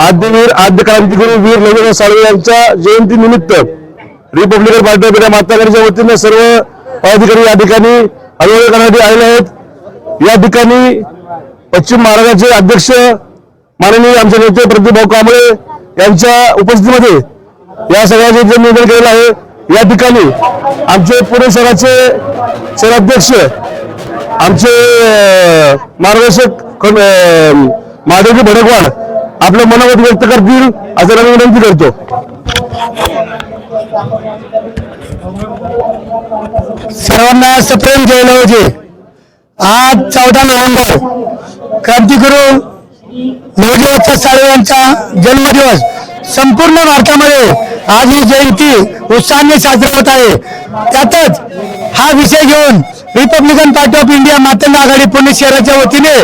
आद्यवीर आद्य क्रांतिगुरू वीर रवींद्र साळवे यांच्या जयंती निमित्त रिपब्लिकन पार्टी ऑफ इंडिया मातागाडीच्या वतीने सर्व पदाधिकारी या ठिकाणी अभिवादन करण्यासाठी आलेले आहेत. या ठिकाणी पश्चिम महाराष्ट्राचे अध्यक्ष माननीय आमचे नेते प्रतिभाऊ कांबळे यांच्या उपस्थितीमध्ये या सगळ्याचे जे निवेदन केलेलं आहे या ठिकाणी आमचे पुणे शहराचे शहराध्यक्ष आमचे मार्गदर्शक महादेवजी भडकवाड. आपलं मनोगत व्यक्त करतील असं मी विनंती करतो. सर्वांना सप्रेम जयला होते आज चौदा नोव्हेंबर. क्रांतिगुरु नवजी साळे यांचा जन्मदिवस. संपूर्ण भारतामध्ये आज ही जयंती उत्साहाने साजरी होत आहे. त्यातच हा विषय घेऊन Republican Party of India Matang Aghadi Pune शहराच्या वतीने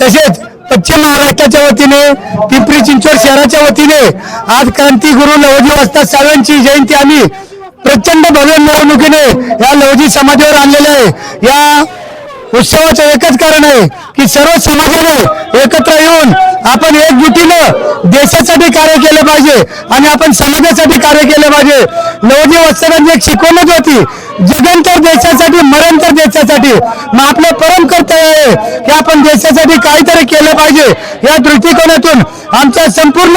तसेच पश्चिम महाराष्ट्राच्या वतीने पिंपरी चिंचवड शहराच्या वतीने आज क्रांतीगुरु नवजी वस्ताद साळवेंची जयंती आम्ही. प्रचंड भव्य मिरवणुकीने या लवजी समाजावर आणलेले आहे. या उत्सवाचं एकच कारण आहे की सर्व समाजाने एकत्र येऊन आपण एकजुटीनं देशासाठी कार्य केलं पाहिजे आणि आपण समाजासाठी कार्य केलं पाहिजे. लवजी वत्सरांची एक शिकवणच होती. जगन तर देशासाठी मरण तर देशासाठी मग आपलं परम कर्तव्य आहे की आपण देशासाठी काहीतरी केलं पाहिजे. या दृष्टिकोनातून आमच्या संपूर्ण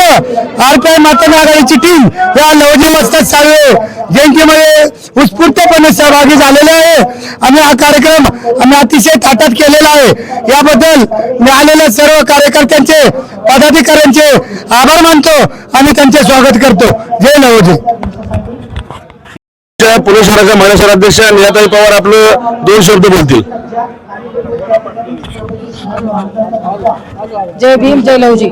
आर पी आय माता आघाडीची टीम या लवजी वस्ताद साळवे जयंतीमध्ये उत्स्फूर्तपणे सहभागी झालेले आहे. आणि हा कार्यक्रम आम्ही अतिशय ताटात केलेला आहे. याबद्दल मी आलेल्या सर्व कार्यकर्त्यांचे पदाधिकाऱ्यांचे आभार मानतो आणि त्यांचे स्वागत करतो. जय लवजी. त्या पुणे शहराच्या महिला शहराध्यक्ष नियाताई पवार आपलं दोन शब्द बोलतील. जय भीम जय लवजी.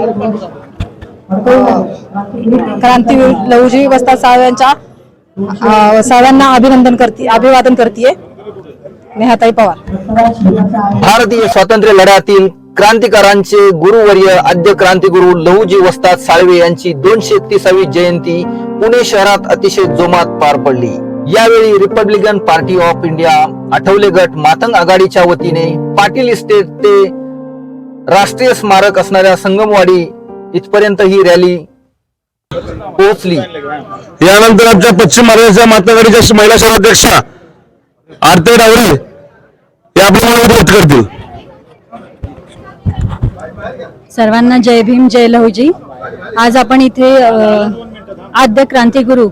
क्रांतीवीर लवजी वस्ताद साळवे यांच्या अं, सर्वांना अभिनंदन करते अभिवादन करते नेहाताई पवार. भारतीय स्वातंत्र्य लढ्यातील क्रांतिकारांचे गुरुवर्य आद्य क्रांतिगुरु लहुजी वस्ताद साळवे यांची दोनशे एकतीसावी जयंती पुणे शहरात अतिशय जोमात पार पडली. यावेळी Republican Party of India Athawale गट मातंग आघाडीच्या वतीने पाटील इस्टेट ते राष्ट्रीय स्मारक असणाऱ्या संगमवाडी इथपर्यंत ही रॅली पोहोचली. यानंतर आमच्या पश्चिम महाराष्ट्राच्या मातागाडीच्या महिला शहराध्यक्षा आरती डावरे आपलं मनोगत व्यक्त करतील. सर्वांना जय भीम जय लहुजी. आज आपण इथे आद्य क्रांतिगुरु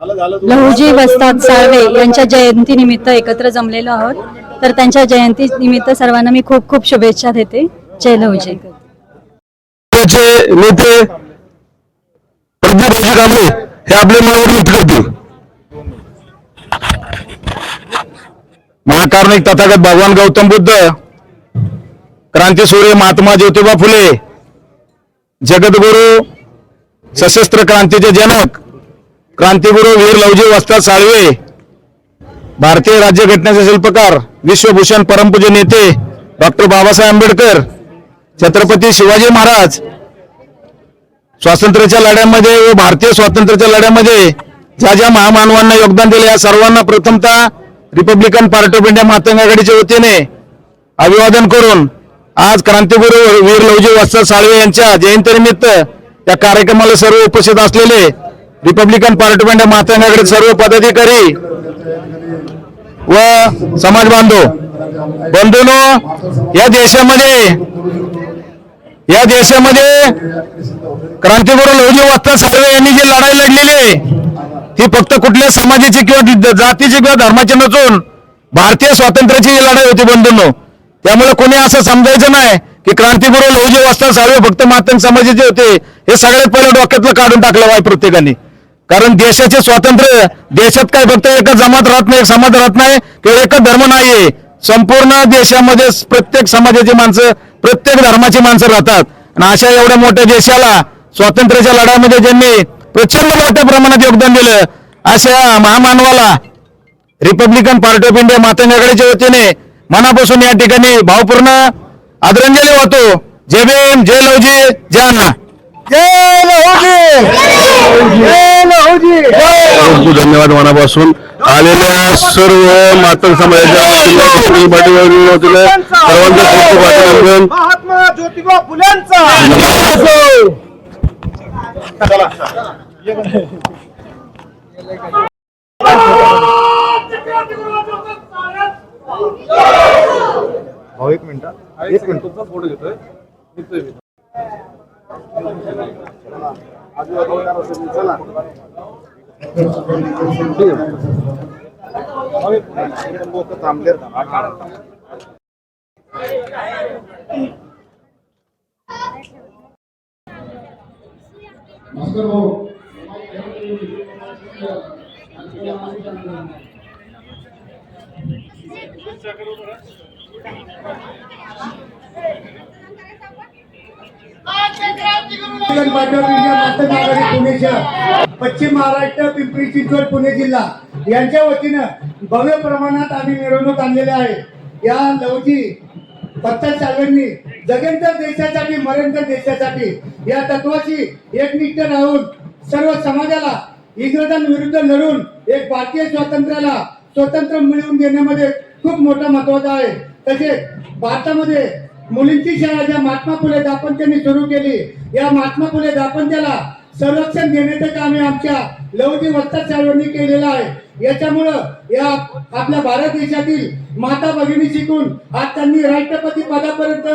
लहुजी वस्ताद साळवे यांच्या जयंती निमित्त एकत्र जमलेलो आहोत. तर त्यांच्या जयंती निमित्त सर्वांना मी खूप खूप शुभेच्छा देते. जय लहुजी. नेते हे आपले व्यक्त करतील. महाकारुणिक तथागत भगवान गौतम बुद्ध क्रांतीसूर्य महात्मा ज्योतिबा फुले जगद्गुरु सशस्त्र क्रांतीचे जनक क्रांतिगुरु वीर लवजी वस्ता साळवे भारतीय राज्यघटनेचे शिल्पकार विश्वभूषण परमपूज्य नेते डॉक्टर बाबासाहेब आंबेडकर छत्रपती शिवाजी महाराज स्वातंत्र्याच्या लढ्यामध्ये व भारतीय स्वातंत्र्याच्या लढ्यामध्ये ज्या ज्या महामानवांना योगदान दिले या सर्वांना प्रथमतः Republican Party of India Mahatma आघाडीच्या वतीने अभिवादन करून आज क्रांतीगुरू वीर लवजी वत्सल साळवे यांच्या जयंतीनिमित्त या कार्यक्रमाला सर्व उपस्थित असलेले रिपब्लिकन पार्टमेंट ऑफ सर्व पदाधिकारी व समाज बांधव बंधूनो या देशामध्ये या देशामध्ये क्रांतीपूर्व लवजी वत्ता साळवे यांनी जी लढाई लढलेली आहे ती फक्त कुठल्या समाजाची किंवा जातीची किंवा धर्माची नसून भारतीय स्वातंत्र्याची ही लढाई होती बंधूंनो त्यामुळे कोणी असं समजायचं नाही की क्रांतीपूर्व लवजी वस्ता साळवे फक्त मातंग समाजाचे होते हे सगळ्यात पहिलं डोक्यातलं काढून टाकलं वाय प्रत्येकाने. कारण देशाचे स्वातंत्र्य देशात काय फक्त एकच जमात राहत नाही एक समाज राहत नाही किंवा एकच धर्म नाहीये. संपूर्ण देशामध्ये प्रत्येक समाजाची माणसं प्रत्येक धर्माची माणसं राहतात. आणि अशा एवढ्या मोठ्या देशाला स्वातंत्र्याच्या लढ्यामध्ये ज्यांनी प्रचंड मोठ्या प्रमाणात योगदान दिलं अशा महामानवाला Republican Party of India Matang आघाडीच्या वतीने मनापासून या ठिकाणी भावपूर्ण आदरांजली वाहतो. जय भीम जय लवजी जय अण्णा. जय लहुजी खूप खूप धन्यवाद मनापासून. आलेल्या सर्व मातंग समाजाच्या वतीने, सुनील पाटील वतीने सर्वांचं खूप खूप अभिनंदन. महात्मा ज्योतिबा फुलेंचा भाऊ एक मिनिट. एक मिनिट. तुमचा फोटो घेतोय? निघतोय मी थांबले जन पाठव इंडिया मातंग आघाडी पुणे शहर पश्चिम महाराष्ट्र पिंपरी चिंचवड पुणे जिल्हा. यांच्या वतीनं भव्य प्रमाणात आम्ही मिरवणूक आणलेल्या आहे. या लवजी पत्ता चालव्यांनी जगेंतर देशासाठी मरेंतर देशासाठी या तत्वाची एकनिष्ठ राहून सर्व समाजाला इंग्रजांविरुद्ध लढून एक भारतीय स्वातंत्र्याला स्वतंत्र मिळवून देण्यामध्ये खूप मोठा महत्त्वाचा आहे. तसेच भारतामध्ये मुलींची शाळा ज्या महात्मा फुले दापंत्यांनी सुरू केली या महात्मा फुले दापंत्याला संरक्षण देण्याचं काम हे आमच्या लवजी वस्ताद साहेबांनी केलेलं आहे. याच्यामुळं या आपल्या भारत देशातील माता भगिनी शिकून आज त्यांनी राष्ट्रपती पदापर्यंत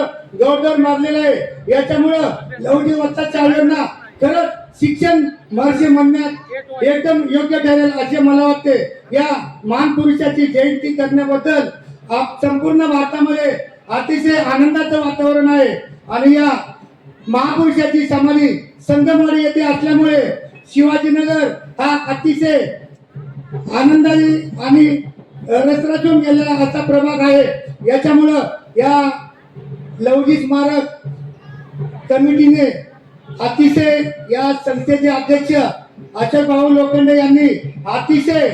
गौरव मारलेला आहे. याच्यामुळं लवजी वस्ताद साहेबांना खरंच शिक्षण महर्षी म्हणण्यात एकदम योग्य ठरेल असे मला वाटते. या महान पुरुषाची जयंती करण्याबद्दल आप- संपूर्ण भारतामध्ये अतिशय आनंदाचं वातावरण आहे. आणि या महापुरुषाची समाधी संगमवाडी येथे असल्यामुळे शिवाजीनगर हा अतिशय आनंदाने आणि रसरचून गेलेला असा प्रभाग आहे. याच्यामुळं या लवजी स्मारक कमिटीने अतिशय या संस्थेचे अध्यक्ष अशोक भाऊ लोखंडे यांनी अतिशय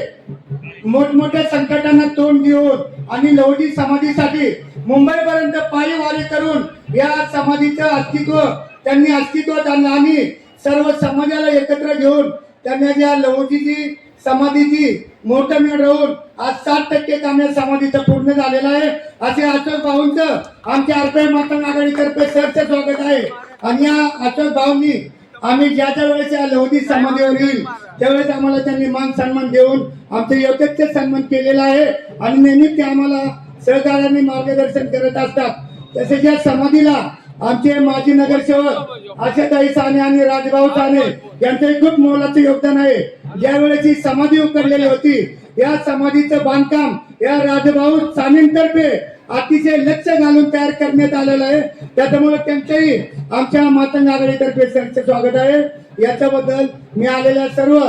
मोठमोठ्या संकटांना तोंड देऊन आणि लवजी समाधीसाठी मुंबईपर्यंत पायी वारी करून या समाधीचं अस्तित्व त्यांनी अस्तित्वात आणलं. आणि सर्व समाजाला एकत्र घेऊन त्यांना ज्या लवजीची समाधीची मोठं मेळ राहून आज सात टक्के काम या समाधीचं पूर्ण झालेलं आहे. असे अशोक भाऊंचं आमच्या आरपीआय माता आघाडीतर्फे सरचं स्वागत आहे. आणि या अशोक भाऊंनी आम्ही ज्या ज्या वेळेस या लवधी समाधीवर येईल त्यावेळेस आम्हाला त्यांनी मान सन्मान देऊन आमचं योग्य सन्मान केलेला आहे. आणि नेहमीच ते आम्हाला सहकार्याने मार्गदर्शन करत असतात. तसेच या समाधीला आमचे माजी नगरसेवक आशाताई साने आणि राजभाऊ साने यांचे खूप मोलाचं योगदान आहे. ज्या वेळेस ही समाधी उकडलेली होती. या समाधीचं बांधकाम या राजभाऊ सानेंतर्फे अतिशय लक्ष घालून तयार करण्यात आलेलं आहे. त्याच्यामुळे त्यांचंही आमच्या मातंग आघाडीतर्फे त्यांचं स्वागत आहे. याच्याबद्दल मी आलेल्या सर्व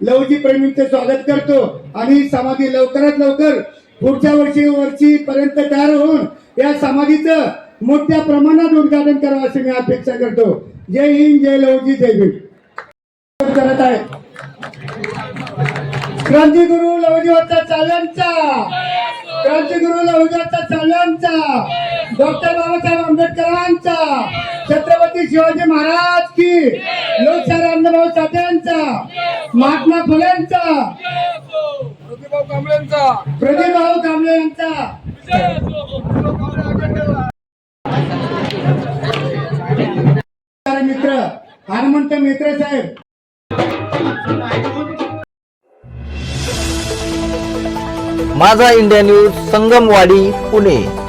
लवजी प्रेमींचे स्वागत करतो आणि समाधी लवकरात लवकर पुढच्या वर्षी वर्षी पर्यंत तयार होऊन या समाधीचं मोठ्या प्रमाणात उद्घाटन करावं अशी मी अपेक्षा करतो. जय हिंद जय लवजी जय भीम. करत आहे. क्रांतीगुरु लवजीवरचा चाल्यांचा. क्रांतीगुरु लवजीवरचा चाल्यांचा. डॉक्टर बाबासाहेब आंबेडकरांचा. छत्रपती शिवाजी महाराज की. लोकशाही अण्णाभाऊ यांचा महात्मा फुलेंचा. प्रतिभाऊ कांबळे यांचा. मित्र. हनुमंत मित्र साहेब. माझा इंडिया न्यूज संगमवाडी पुणे.